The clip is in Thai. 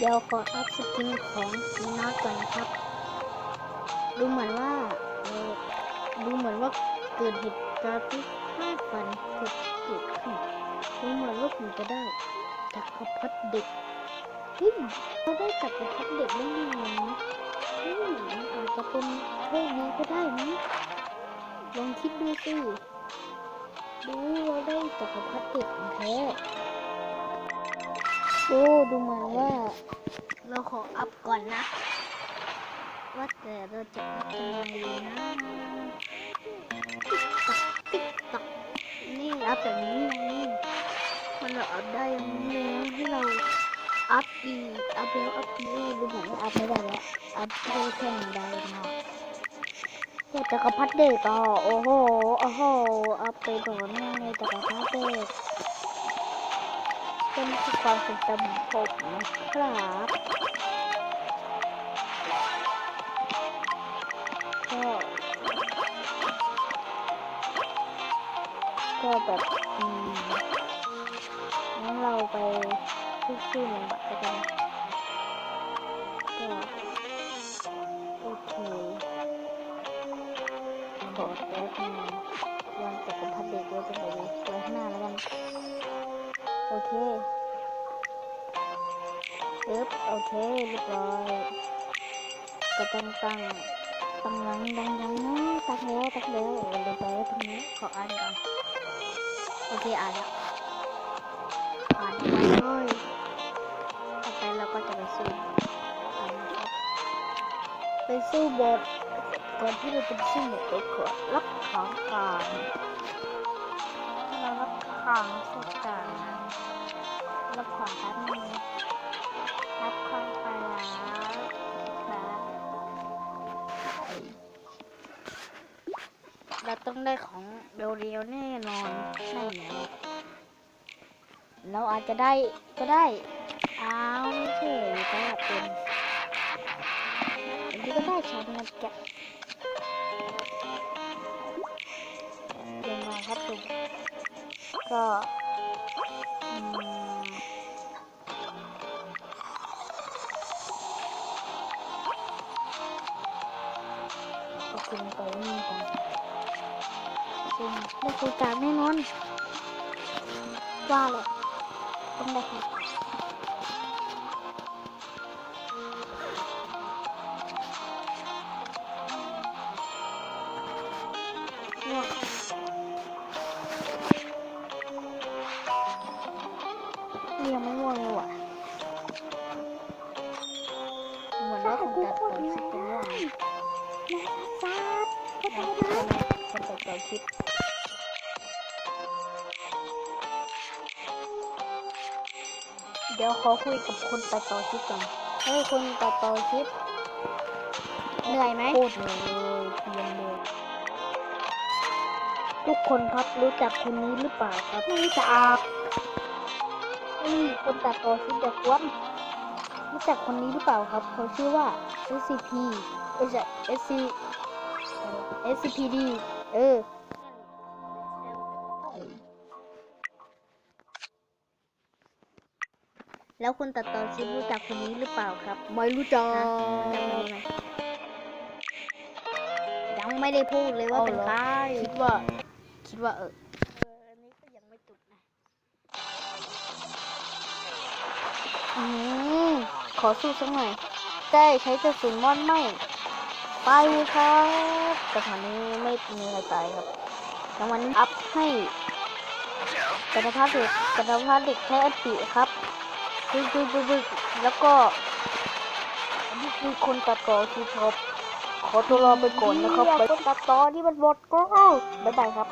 เดี๋ยวขออัพสกินของมีน็อตก่อนนะครับ ดูเหมือนว่าดูเหมือนว่าเกิดเหตุการณ์ที่คาดฝันเกิดเกิดขึ้นดูเหมือนว่าผมจะได้จักรพรรดิเด็กเฮ้ยเราได้จักรพรรดิเด็กได้ยังไงนะเฮ้ยมันอาจจะเป็นโชคดีก็ได้นะลองคิดดูสิดูเราได้จักรพรรดิเด็กแท้ ดูดูเหมือนว่า เราขออัพก่อนนะ ว่าแต่เราจะอัพยังไงนะติ๊กตักติ๊กตักนี่อัพแบบนี้ไงมันเราอัพได้ยังไงให้เราอัพอีกอัพแล้วอัพอีกดูเหมือนว่าอัพไม่ได้แล้วอัพได้แค่หนึ่งดาวเนาะอยากจักรพรรดิเด็กต่อโอ้โหโอ้โหอัพไปต่อเนื่องเลยจักรพรรดิเด็ กเป็นคือความทรงจของผมนะครับก็ก็แบบอืมงั้นเราไปที่ชื่อหนึ่งบัตรกันนะก็โอเคขอแป๊บนึง ปึ๊บโอเคเรียบร้อยก็ตั้งตั้งตั้งยังดังยังนะตักแล้วตักแล้วเดี๋ยวไปตรงนี้ขออ่านก่อนโอเคอ่านแล้วอ่านไปเลยต่อไปเราก็จะไปสู้ไปสู้บทก่อนที่เราจะไปสู้บทเราขอรับของก่อนเรารับของเสร็จก่อนรับของแป๊บนึง รับของไปแล้วเราต้องได้ของเร็วๆแน่นอนใช่ไหมเราอาจจะได้ก็ได้เอาไม่ใช่ก็เป็นอันนี้ก็ได้ชานะแกะเดี๋ยวมาครับดูก็ เอาคุณไปนี่กันจริงได้คุยกันแน่นอน ว่าเลยต้องได้คุยกันง่วงนี่ยังไม่ง่วงเลยว่ะเหมือนว่าคุณตัดต่อคลิปเป็นง่วง เดี๋ยวขอคุยกับคนตัดต่อคลิปก่อนเฮ้ยคนตัดต่อคลิปเหนื่อยไหมพูดเหนื่อยเลยเพียงเลยทุกคนครับรู้จักคนนี้หรือเปล่าครับไม่รู้จักนี่คนตัดต่อคลิปเด็กวันรู้จักคนนี้หรือเปล่าครับเขาชื่อว่า SCP ไม่ใช่ SC เอ่อ SCPD เออ แล้วคุณตัดต่อคลิปรู้จักคนนี้หรือเปล่าครับไม่รู้จักจำได้ไหมยังไม่ได้พูดเลยว่าเป็นใครคิดว่า คิดว่าเออเอออันนี้ก็ยังไม่จุดนะอืมขอสู้สักหน่อยได้ใช้กระสุนม่อนไหมไปครับสถานีไม่มีอะไรตายครับรางวัลอัพให้กระทะเด็กกระทะเด็กแค่อติครับ บึกบึกบึกบึกแล้วก็นี่คือคนตัดต่อที่ชอบขอตัวรอไปก่อนนะครับไปตัดต่อที่มันหมดก็บ๊ายบายครับ